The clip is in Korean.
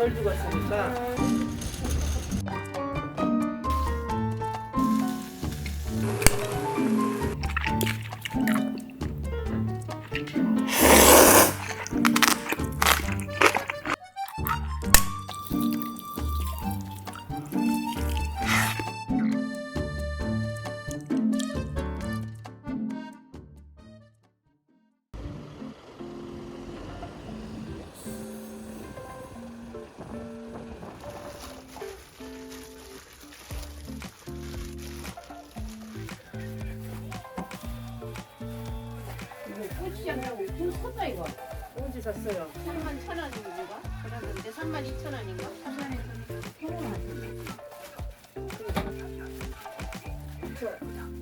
덜 죽었으니까. 좀 컸다 이거. 언제 샀어요? 3만 천 이거. 그러는데 3만 2천 원인가? 저